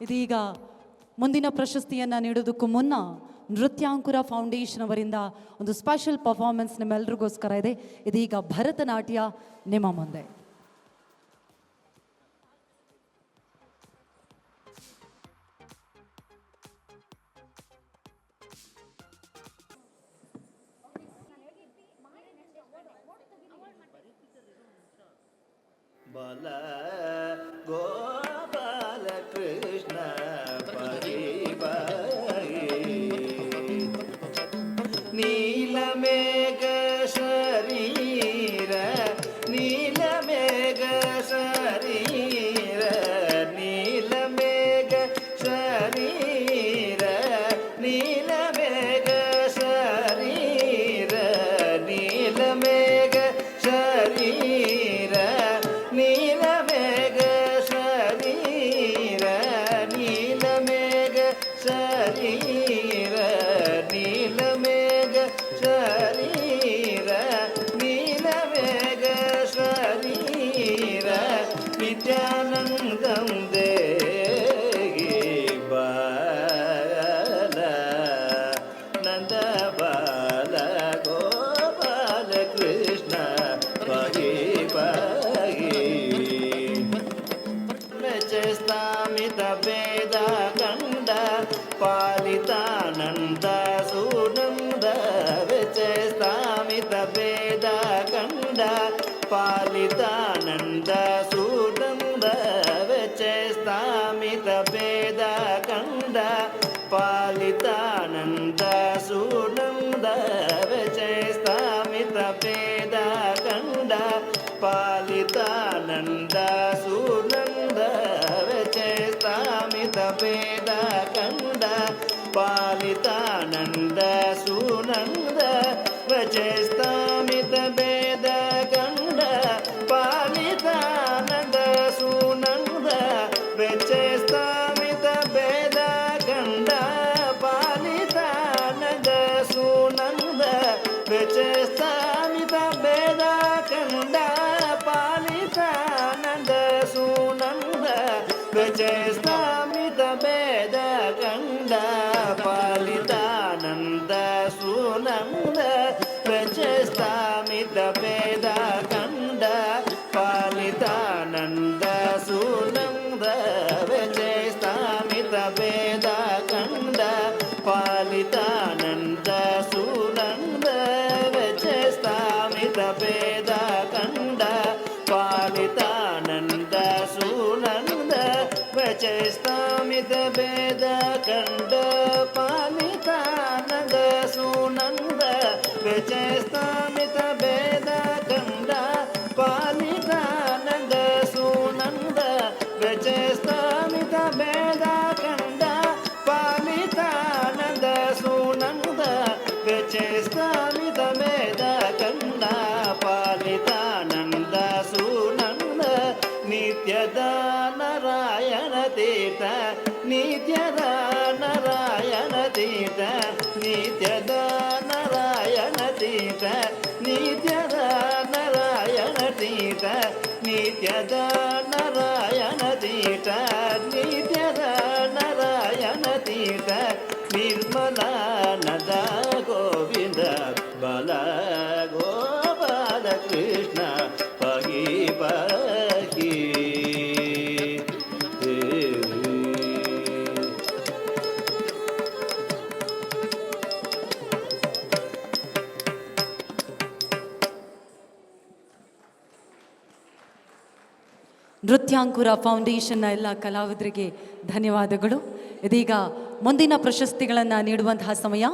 ಇದೀಗ ಮುಂದಿನ ಪ್ರಶಸ್ತಿಯನ್ನು ನೀಡೋದಕ್ಕೂ ಮುನ್ನ ನೃತ್ಯಾಂಕುರ ಫೌಂಡೇಶನ್ ಅವರಿಂದ ಒಂದು ಸ್ಪೆಷಲ್ ಪರ್ಫಾರ್ಮೆನ್ಸ್ ನಿಮ್ಮೆಲ್ರಿಗೋಸ್ಕರ ಇದೆ. ಇದೀಗ ಭರತನಾಟ್ಯ ನಿಮ್ಮ ಮುಂದೆ. ಬಲ ಗೋಪಾಲ നീലമേഘ ശരീര നീലമേഘ ശരീര നീലമേഘ ശരീര നീലമേഘ ശരീര നീലമേഘ ശരീര നീലമേഘ ശരീര വിദ്യാനന്ദം స్థామిత వేద గండ పాలితానంద సూనంద విచేస్తామిత వేద గండ పాలితానంద సూనంద విచేస్తామిత వేద గండ పాలితానంద సూనంద విచేస్తామిత వేద గండ పాలితానంద సూ ललितानन्द सुनन्द वचस्तामित भेद गण्ड पालितानन्द सुनन्द वचस्तामित भेद गण्ड पालितानन्द सुनन्द वचस्तामित भेद गण्ड पालितानन्द सुनन्द वचस्ता సునముల ప్రచేస్తామిత పేద కండ పాలితానంద సున చేస్తామిత భేద కండ పాలితానంద సునంద. చేస్తా ತೀರ್ಥ ನಿತ್ಯದ ನಾರಾಯಣ ತೀರ್ಥ ನಿತ್ಯದ ನಾರಾಯಣ ತೀರ್ಥ ನಿತ್ಯದ ನಾರಾಯಣ ತೀರ್ಥ ನಿತ್ಯದ ನಾರಾಯಣ ತೀರ್ಥ ನಿತ್ಯದ ನಾರಾಯಣ ತೀರ್ಥ ನಿರ್ಮಲಾನದ ಗೋವಿಂದ ಬಲ ನೃತ್ಯಾಂಕುರ ಫೌಂಡೇಶನ್ನ ಎಲ್ಲ ಕಲಾವಿದರಿಗೆ ಧನ್ಯವಾದಗಳು. ಇದೀಗ ಮುಂದಿನ ಪ್ರಶಸ್ತಿಗಳನ್ನು ನೀಡುವಂತಹ ಸಮಯ.